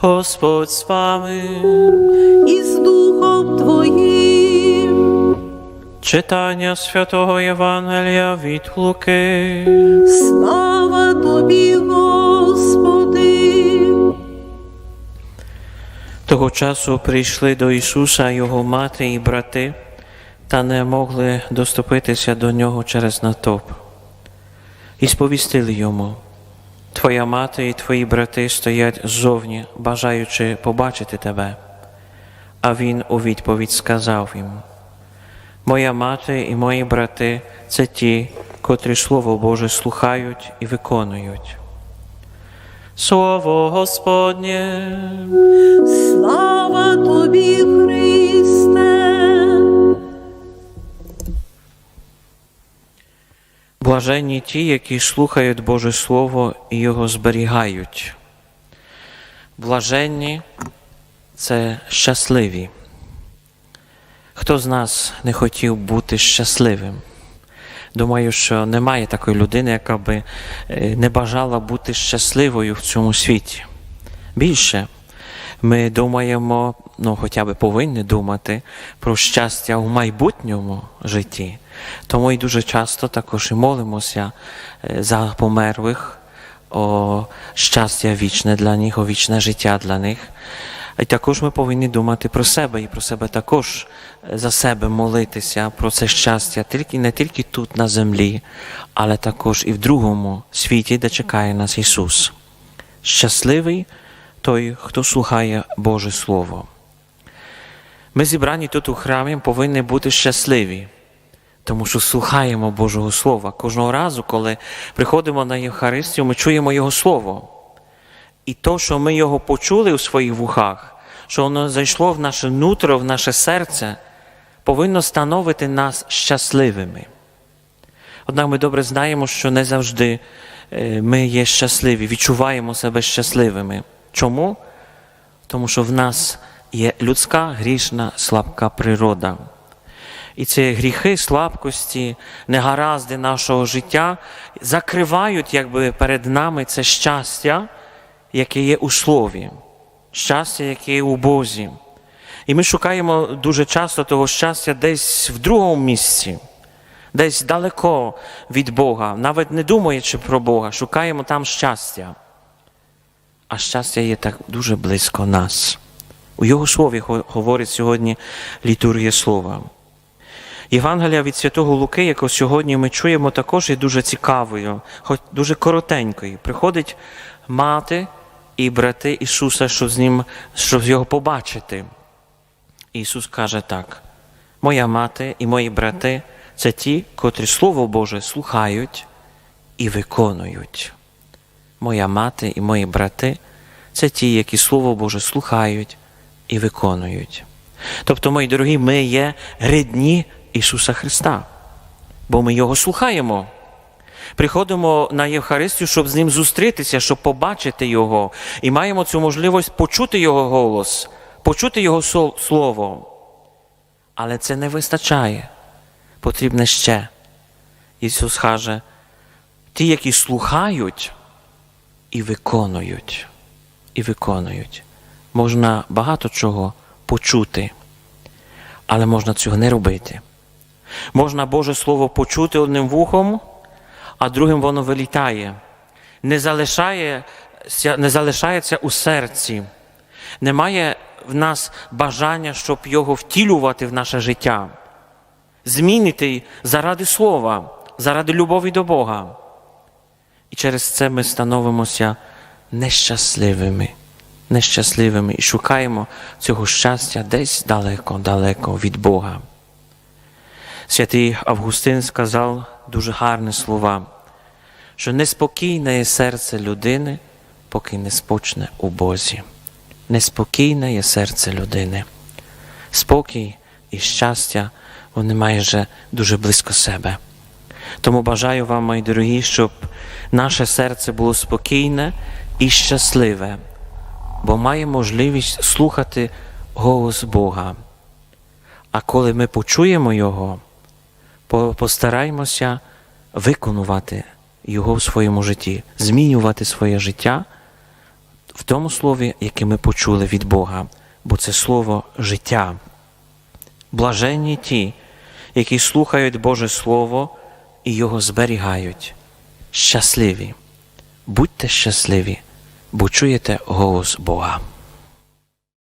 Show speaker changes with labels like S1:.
S1: Господь з вами.
S2: і з Духом Твоїм.
S1: Читання святого Євангелія від Луки.
S2: Слава Тобі, Господи.
S1: Того часу прийшли до Ісуса його мати і брати, та не могли доступитися до нього через натовп. І сповістили йому: Твоя мати і твої брати стоять ззовні, бажаючи побачити тебе. А він у відповідь сказав їм: Моя мати і мої брати це ті, котрі Слово Боже слухають і виконують. Слово Господнє.
S2: Слава
S1: Блаженні ті, які слухають Боже Слово і його зберігають. Блаженні це щасливі. Хто з нас не хотів бути щасливим? Думаю, що немає такої людини, яка би е, не бажала бути щасливою в цьому світі. Більше ми думаємо, ну хоча б повинні думати про щастя в майбутньому житті. Тому і дуже часто також і молимося е, за померлих, о щастя вічне для них, о вічне життя для них. І також ми повинні думати про себе і про себе також е, за себе молитися про це щастя, тільки не тільки тут на землі, але також і в другому світі, де чекає нас Ісус. Щасливий той, хто слухає Боже Слово. Ми зібрані тут у храмі повинні бути щасливі, тому що слухаємо Божого Слова. Кожного разу, коли приходимо на Євхаристію, ми чуємо Його Слово. І то, що ми його почули у своїх вухах, що воно зайшло в наше нутро, в наше серце, повинно становити нас щасливими. Однак ми добре знаємо, що не завжди е, ми є щасливі, відчуваємо себе щасливими. Чому? Тому що в нас є людська грішна слабка природа. І ці гріхи, слабкості, негаразди нашого життя закривають якби перед нами це щастя, яке є у Слові, щастя, яке є у Бозі. І ми шукаємо дуже часто того щастя десь в другому місці, десь далеко від Бога, навіть не думаючи про Бога, шукаємо там щастя. А щастя є так дуже близько нас. У Його слові говорить сьогодні літургія слова. Євангелія від Святого Луки, яку сьогодні ми чуємо, також є дуже цікавою, хоч дуже коротенькою. Приходить мати і брати Ісуса, щоб з ним, щоб його побачити. Ісус каже так: Моя мати і мої брати це ті, котрі Слово Боже слухають і виконують. Моя мати і мої брати це ті, які Слово Боже слухають і виконують. Тобто, мої дорогі, ми є рідні Ісуса Христа, бо ми Його слухаємо. Приходимо на Євхаристію, щоб з Ним зустрітися, щоб побачити Його, і маємо цю можливість почути Його голос, почути Його Слово. Але це не вистачає. Потрібне ще. Ісус каже, ті, які слухають і виконують, і виконують. Можна багато чого почути, але можна цього не робити. Можна Боже Слово почути одним вухом, а другим воно вилітає. Не, залишається, не залишається у серці. Немає в нас бажання, щоб його втілювати в наше життя, змінити заради слова, заради любові до Бога. І через це ми становимося нещасливими, нещасливими і шукаємо цього щастя десь далеко-далеко від Бога. Святий Августин сказав дуже гарні слова, що неспокійне є серце людини, поки не спочне у Бозі. Неспокійне є серце людини. Спокій і щастя вони майже дуже близько себе. Тому бажаю вам, мої дорогі, щоб наше серце було спокійне і щасливе, бо має можливість слухати голос Бога. А коли ми почуємо Його, по- постараймося виконувати Його в своєму житті, змінювати своє життя в тому слові, яке ми почули від Бога, бо це слово життя. Блаженні ті, які слухають Боже Слово і його зберігають. Щасливі. Будьте щасливі, бо чуєте голос Бога.